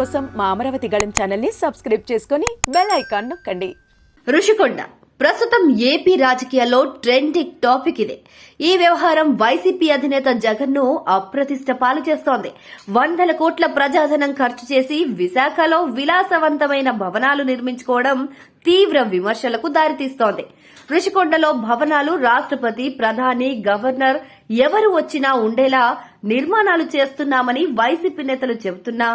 కోసం మా అమరావతి గళం ఛానల్ని సబ్స్క్రైబ్ చేసుకుని బెల్ ఐకాన్ నొక్కండి. ఋషికొండ ప్రస్తుతం ఏపీ రాజకీయాల్లో ట్రెండింగ్ టాపిక్ ఇదే. ఈ వ్యవహారం వైసీపీ అధినేత జగన్ను అప్రతిష్ట పాలు చేస్తోంది. వందల కోట్ల ప్రజాధనం ఖర్చు చేసి విశాఖలో విలాసవంతమైన భవనాలు నిర్మించుకోవడం తీవ్ర విమర్శలకు దారితీస్తోంది. ఋషికొండలో భవనాలు రాష్ట్రపతి ప్రధాని గవర్నర్ ఎవరు వచ్చినా ఉండేలా నిర్మాణాలు చేస్తున్నామని వైసీపీ నేతలు చెబుతున్నా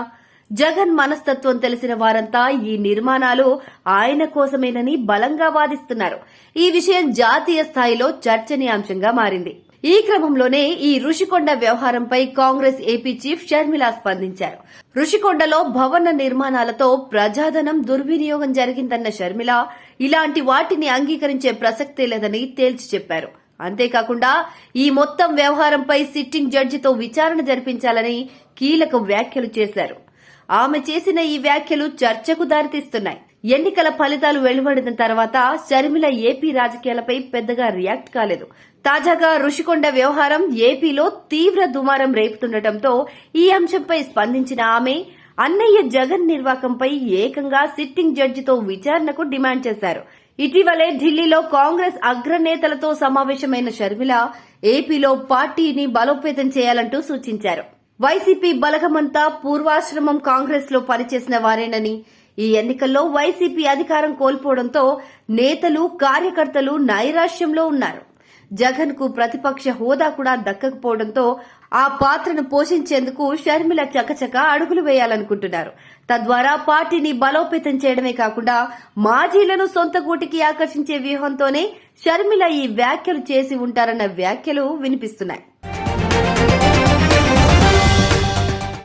జగన్ మనస్తత్వం తెలిసిన వారంతా ఈ నిర్మాణాలు ఆయన కోసమేనని బలంగా వాదిస్తున్నారు. ఈ విషయం జాతీయ స్థాయిలో చర్చనీయాంశంగా మారింది. ఈ క్రమంలోనే ఈ ఋషికొండ వ్యవహారంపై కాంగ్రెస్ ఏపీ చీఫ్ షర్మిల స్పందించారు. ఋషికొండలో భవన నిర్మాణాలతో ప్రజాధనం దుర్వినియోగం జరిగిందన్న షర్మిల ఇలాంటి వాటిని అంగీకరించే ప్రసక్తే లేదని తేల్చి చెప్పారు. అంతేకాకుండా ఈ మొత్తం వ్యవహారంపై సిట్టింగ్ జడ్జితో విచారణ జరిపించాలని కీలక వ్యాఖ్యలు చేశారు. ఆమె చేసిన ఈ వ్యాఖ్యలు చర్చకు దారితీస్తున్నాయి. ఎన్నికల ఫలితాలు వెలువడిన తర్వాత షర్మిల ఏపీ రాజకీయాలపై పెద్దగా రియాక్ట్ కాలేదు. తాజాగా ఋషికొండ వ్యవహారం ఏపీలో తీవ్ర దుమారం రేపుతుండటంతో ఈ అంశంపై స్పందించిన ఆమె అన్నయ్య జగన్ నిర్వాకంపై ఏకంగా సిట్టింగ్ జడ్జితో విచారణకు డిమాండ్ చేశారు. ఇటీవలే ఢిల్లీలో కాంగ్రెస్ అగ్రనేతలతో సమావేశమైన షర్మిల ఏపీలో పార్టీని బలోపేతం చేయాలంటూ సూచించారు. వైసీపీ బలగమంతా పూర్వాశ్రమం కాంగ్రెస్లో పనిచేసిన వారేనని. ఈ ఎన్నికల్లో వైసీపీ అధికారం కోల్పోవడంతో నేతలు కార్యకర్తలు నైరాశ్యంలో ఉన్నారు. జగన్కు ప్రతిపక్ష హోదా కూడా దక్కకపోవడంతో ఆ పాత్రను పోషించేందుకు షర్మిల చకచక అడుగులు వేయాలనుకుంటున్నారు. తద్వారా పార్టీని బలోపేతం చేయడమే కాకుండా మాజీలను సొంత గూటికి ఆకర్షించే వ్యూహంతోనే షర్మిల ఈ వ్యాఖ్యలు చేసి ఉంటారన్న వ్యాఖ్యలు వినిపిస్తున్నాయి.